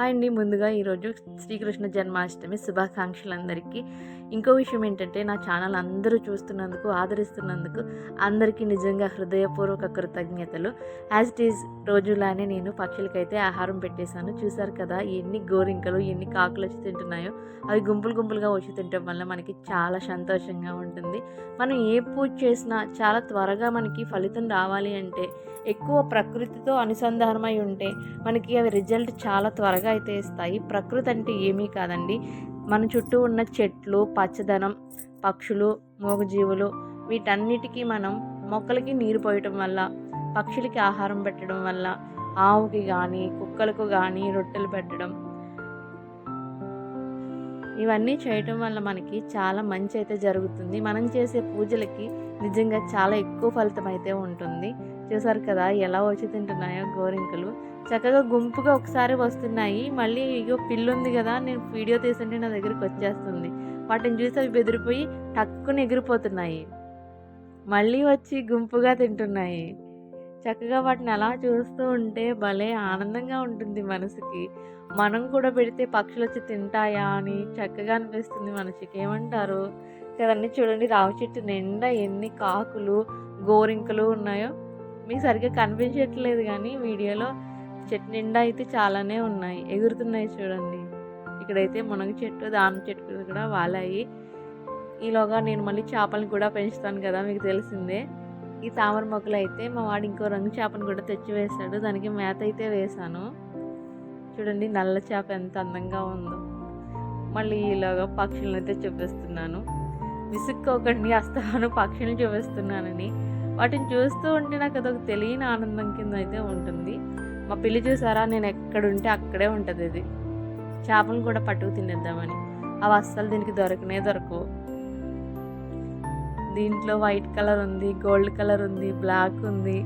Hi అండి ముందుగా ఈరోజు శ్రీకృష్ణ జన్మాష్టమి శుభాకాంక్షలు అందరికీ ఇంకో విషయం ఏంటంటే నా ఛానల్ అందరూ చూస్తున్నందుకు ఆదరిస్తున్నందుకు అందరికీ నిజంగా హృదయపూర్వక కృతజ్ఞతలు. యాజ్ ఇట్ ఈజ్ రోజులానే నేను పక్షులకైతే ఆహారం పెట్టేశాను. చూశారు కదా ఎన్ని గోరింకలు ఎన్ని కాకులు వచ్చి తింటున్నాయో. అవి గుంపులు గుంపులుగా వచ్చి తినటం వల్ల మనకి చాలా సంతోషంగా ఉంటుంది. మనం ఏ పూజ చేసినా చాలా త్వరగా మనకి ఫలితం రావాలి అంటే ఎక్కువ ప్రకృతితో అనుసంధానమై ఉంటే మనకి అవి రిజల్ట్ చాలా త్వరగా అయితే ఇస్తాయి. ప్రకృతి అంటే ఏమీ కాదండి. మన చుట్టూ ఉన్న చెట్లు పచ్చదనం పక్షులు మూగజీవులు వీటన్నిటికీ మనం మొక్కలకి నీరు పోయటం వల్ల పక్షులకి ఆహారం పెట్టడం వల్ల ఆవుకి కానీ కుక్కలకు కానీ రొట్టెలు పెట్టడం ఇవన్నీ చేయటం వల్ల మనకి చాలా మంచి అయితే జరుగుతుంది. మనం చేసే పూజలకి నిజంగా చాలా ఎక్కువ ఫలితం అయితే ఉంటుంది. చూసారు కదా ఎలా వచ్చి తింటున్నాయో గోరింకలు. చక్కగా గుంపుగా ఒకసారి వస్తున్నాయి. మళ్ళీ ఇగో పిల్లు ఉంది కదా నేను వీడియో తీస్తుంటే నా దగ్గరికి వచ్చేస్తుంది. వాటిని చూసి అవి బెదిరిపోయి టక్కున ఎగిరిపోతున్నాయి. మళ్ళీ వచ్చి గుంపుగా తింటున్నాయి. చక్కగా వాటిని అలా చూస్తూ ఉంటే భలే ఆనందంగా ఉంటుంది మనసుకి. మనం కూడా పెడితే పక్షులు వచ్చి తింటాయా అని చక్కగా అనిపిస్తుంది మనసుకి ఏమంటారు? కదండి చూడండి రావి చెట్టు నిండా ఎన్ని కాకులు గోరింకలు ఉన్నాయో. మీకు సరిగ్గా కనిపించట్లేదు కానీ వీడియోలో చెట్టు నిండా అయితే చాలానే ఉన్నాయి. ఎగురుతున్నాయి చూడండి. ఇక్కడైతే మునగ చెట్టు దాని చెట్టు కూడా వాలాయి. ఈలోగా నేను మళ్ళీ చేపలను కూడా పెంచుతాను కదా మీకు తెలిసిందే. ఈ తామర మొక్కలు అయితే మా వాడు ఇంకో రంగు చేపను కూడా తెచ్చి వేశాడు. దానికి మేత అయితే వేశాను. చూడండి నల్ల చేప ఎంత అందంగా ఉందో. మళ్ళీ ఈలోగా పక్షులను అయితే చూపిస్తున్నాను. విసుక్కోకండి అస్తమాను పక్షులను చూపిస్తున్నానని. వాటిని చూస్తూ ఉంటే నాకు అదొక తెలియని ఆనందం కింద అయితే ఉంటుంది. మా పిల్లి చూసారా? నేను ఎక్కడుంటే అక్కడే ఉంటుంది ఇది. చేపలు కూడా పట్టుకు తినేద్దామని. అవి అస్సలు దీనికి దొరకనే దొరకవు. దీంట్లో వైట్ కలర్ ఉంది గోల్డ్ కలర్ ఉంది బ్లాక్ ఉంది.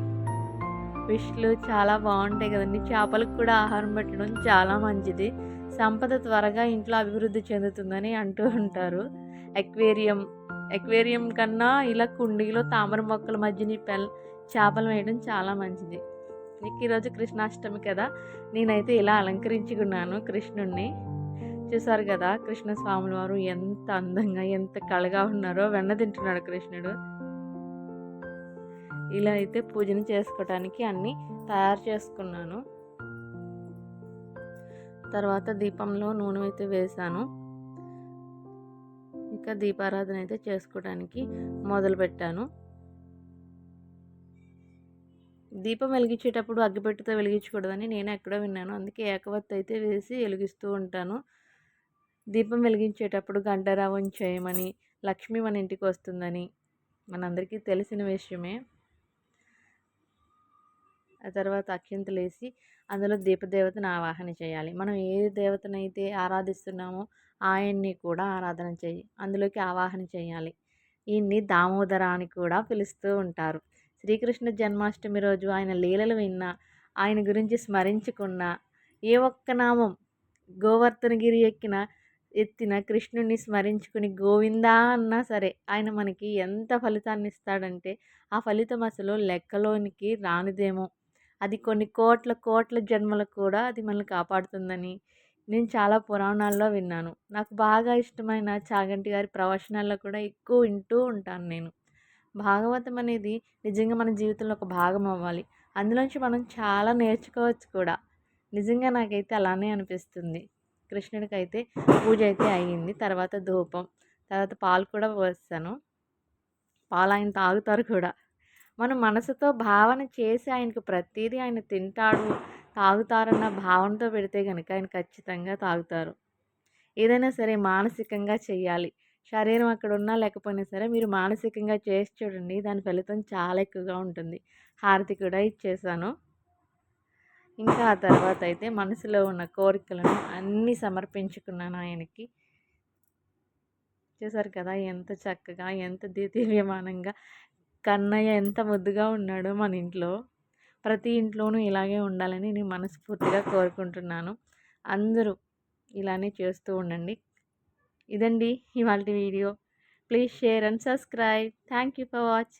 ఫిష్లు చాలా బాగుంటాయి కదండి. చేపలకు కూడా ఆహారం పెట్టడం చాలా మంచిది. సంపద త్వరగా ఇంట్లో అభివృద్ధి చెందుతుందని అంటూ ఉంటారు. ఎక్వేరియం ఎక్వేరియం కన్నా ఇలా కుండీలో తామర మొక్కల మధ్యని పెల్ చేపలు వేయడం చాలా మంచిది. నీకు ఈరోజు కృష్ణాష్టమి కదా. నేనైతే ఇలా అలంకరించుకున్నాను కృష్ణుణ్ణి. చూసారు కదా కృష్ణస్వాముల వారు ఎంత అందంగా ఎంత కళగా ఉన్నారో వెన్న తింటున్నాడు కృష్ణుడు. ఇలా అయితే పూజను చేసుకోవటానికి అన్నీ తయారు చేసుకున్నాను. తర్వాత దీపంలో నూనె అయితే వేశాను. ఇంకా దీపారాధన అయితే చేసుకోవడానికి మొదలుపెట్టాను దీపం వెలిగించేటప్పుడు అగ్గిపెట్టుతో వెలిగించకూడదని నేను ఎక్కడో విన్నాను. అందుకే ఏకవత్తి అయితే వేసి వెలిగిస్తూ ఉంటాను. దీపం వెలిగించేటప్పుడు గంటరావం చేయమని లక్ష్మి మన ఇంటికి వస్తుందని మనందరికీ తెలిసిన విషయమే. ఆ తర్వాత అక్షంతలు వేసి అందులో దీపదేవతను ఆవాహన చేయాలి. మనం ఏ దేవతనైతే ఆరాధిస్తున్నామో ఆయన్ని కూడా ఆరాధన చేయి. అందులోకి ఆవాహన చేయాలి. ఈయన్ని దామోదర అని కూడా పిలుస్తూ ఉంటారు. శ్రీకృష్ణ జన్మాష్టమి రోజు ఆయన లీలలు విన్నా ఆయన గురించి స్మరించుకున్న ఏ ఒక్క నామం గోవర్ధనగిరి ఎక్కిన ఎత్తిన కృష్ణుణ్ణి స్మరించుకుని గోవిందా అన్నా సరే ఆయన మనకి ఎంత ఫలితాన్ని ఇస్తాడంటే ఆ ఫలితం అసలు లెక్కలోనికి రానిదేమో. అది కొన్ని కోట్ల కోట్ల జన్మలకు కూడా అది మనల్ని కాపాడుతుందని నేను చాలా పురాణాల్లో విన్నాను. నాకు బాగా ఇష్టమైన చాగంటి గారి ప్రవచనాల్లో కూడా ఎక్కువ వింటూ ఉంటాను నేను. భాగవతం అనేది నిజంగా మన జీవితంలో ఒక భాగం అవ్వాలి. అందులోంచి మనం చాలా నేర్చుకోవచ్చు కూడా. నిజంగా నాకైతే అలానే అనిపిస్తుంది. కృష్ణుడికి అయితే పూజ అయితే అయ్యింది. తర్వాత ధూపం తర్వాత పాలు కూడా పోస్తాను. పాలు ఆయన తాగుతారు కూడా. మనం మనసుతో భావన చేసి ఆయనకు ప్రతిదీ ఆయన తింటాడు తాగుతారన్న భావనతో పెడితే కనుక ఆయన ఖచ్చితంగా తాగుతారు. ఏదైనా సరే మానసికంగా చేయాలి శరీరం అక్కడ ఉన్నా లేకపోయినా సరే మీరు మానసికంగా చేసి చూడండి దాని ఫలితం చాలా ఎక్కువగా ఉంటుంది. హారతి కూడా ఇచ్చేసాను. ఇంకా ఆ తర్వాత అయితే మనసులో ఉన్న కోరికలను అన్నీ సమర్పించుకున్నాను ఆయనకి. చూసారు కదా ఎంత చక్కగా ఎంత దివ్యమానంగా కన్నయ్య ఎంత ముద్దుగా ఉన్నాడో మన ఇంట్లో. ప్రతి ఇంట్లోనూ ఇలాగే ఉండాలని నేను మనస్ఫూర్తిగా కోరుకుంటున్నాను. అందరూ ఇలానే చేస్తూ ఉండండి. ఇదండి ఇవాళ video. Please share and subscribe. Thank you for watch